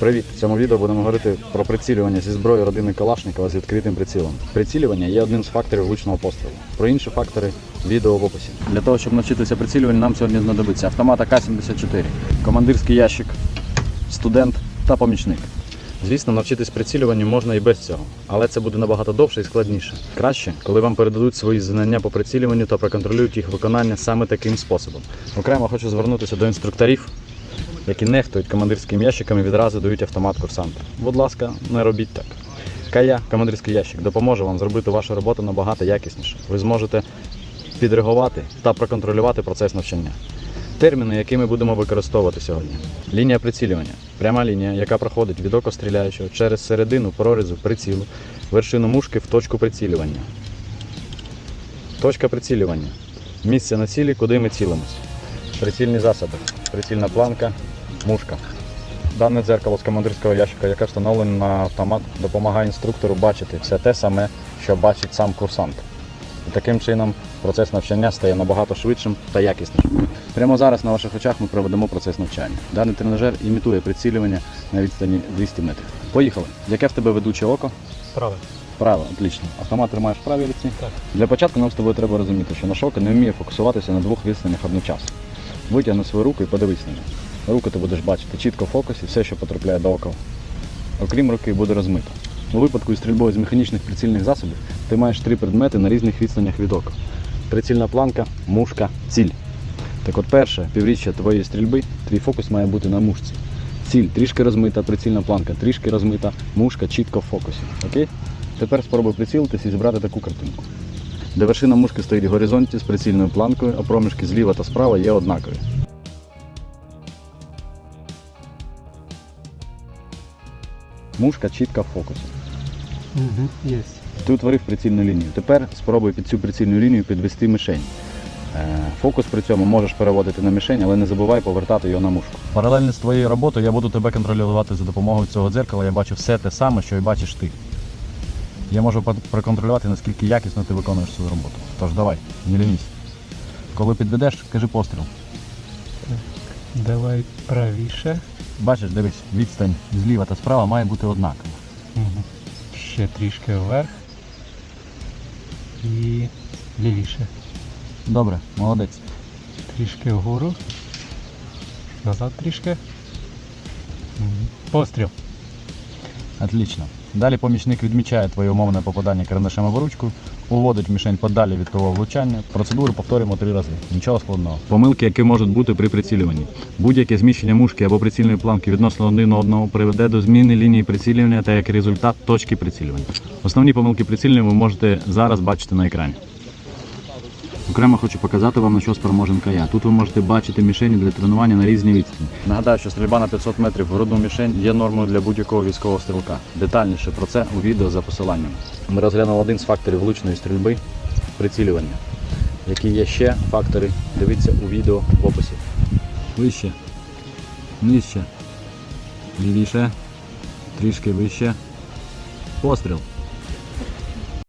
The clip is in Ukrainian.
Привіт! В цьому відео будемо говорити про прицілювання зі зброї родини Калашникова з відкритим прицілом. Прицілювання є одним з факторів влучного пострілу. Про інші фактори відео в описі. Для того, щоб навчитися прицілюванню, нам сьогодні знадобиться автомат АК-74, командирський ящик, студент та помічник. Звісно, навчитись прицілюванню можна і без цього, але це буде набагато довше і складніше. Краще, коли вам передадуть свої знання по прицілюванню та проконтролюють їх виконання саме таким способом. Окремо хочу звернутися до інструкторів, які нехтують командирським ящиком і відразу дають автомат курсанту. Будь ласка, не робіть так. Кая, командирський ящик, допоможе вам зробити вашу роботу набагато якісніше. Ви зможете підреагувати та проконтролювати процес навчання. Терміни, які ми будемо використовувати сьогодні. Лінія прицілювання. Пряма лінія, яка проходить від ока стріляючого через середину прорізу прицілу, вершину мушки в точку прицілювання. Точка прицілювання. Місце на цілі, куди ми цілимось. Прицільні засоби. Прицільна планка, мушка. Дане дзеркало з командирського ящика, яке встановлене на автомат, допомагає інструктору бачити все те саме, що бачить сам курсант. І таким чином процес навчання стає набагато швидшим та якіснішим. Прямо зараз на ваших очах ми проведемо процес навчання. Даний тренажер імітує прицілювання на відстані 200 метрів. Поїхали. Яке в тебе ведуче око? Праве. Право, отлично. Автомат тримаєш в правій руці. Так. Для початку нам з тобою треба розуміти, що наш око не вміє фокусуватися на двох відстанях одночасно. Витягни свою руку і подивись на неї. Руку ти будеш бачити чітко в фокусі, все, що потрапляє до ока. Окрім руки, буде розмито. У випадку із стрільбою з механічних прицільних засобів ти маєш три предмети на різних відстанях від ока. Прицільна планка, мушка, ціль. Так от перше півріччя твоєї стрільби, твій фокус має бути на мушці. Ціль трішки розмита, прицільна планка трішки розмита, мушка чітко в фокусі. Окей? Тепер спробуй прицілитись і зібрати таку картинку. Де вершина мушки стоїть в горизонті з прицільною планкою, а проміжки зліва та справа є однакові. Мушка чітко в фокусі. Угу. Є. Ти утворив прицільну лінію. Тепер спробуй під цю прицільну лінію підвести мишень. Е, Фокус при цьому можеш переводити на мішень, але не забувай повертати його на мушку. Паралельно з твоєю роботою я буду тебе контролювати за допомогою цього дзеркала. Я бачу все те саме, що і бачиш ти. Я можу проконтролювати, наскільки якісно ти виконуєш свою роботу. Тож давай, не лінись. Коли підведеш, кажи постріл. Давай правіше. Бачиш, дивись, відстань зліва та справа має бути однакова. Угу. Ще трішки вверх. І лівіше. Добре, молодець. Трішки вгору. Назад трішки. Мгм. Постріл. Отлично. Далі помічник відмічає твоє умовне попадання карандашем або ручку, уводить мішень подалі від того влучання. Процедуру повторюємо три рази. Нічого складного. Помилки, які можуть бути при прицілюванні. Будь-яке зміщення мушки або прицільної планки відносно один одного приведе до зміни лінії прицілювання та як результат точки прицілювання. Основні помилки прицілювання ви можете зараз бачити на екрані. Окремо хочу показати вам, на що спроможен кая. Тут ви можете бачити мішені для тренування на різні відстані. Нагадаю, що стрільба на 500 метрів в грудну мішень є нормою для будь-якого військового стрілка. Детальніше про це у відео за посиланням. Ми розглянули один з факторів влучної стрільби прицілювання. Які є ще фактори, дивіться у відео в описі. Вище, нижче, лівіше, трішки вище. Постріл.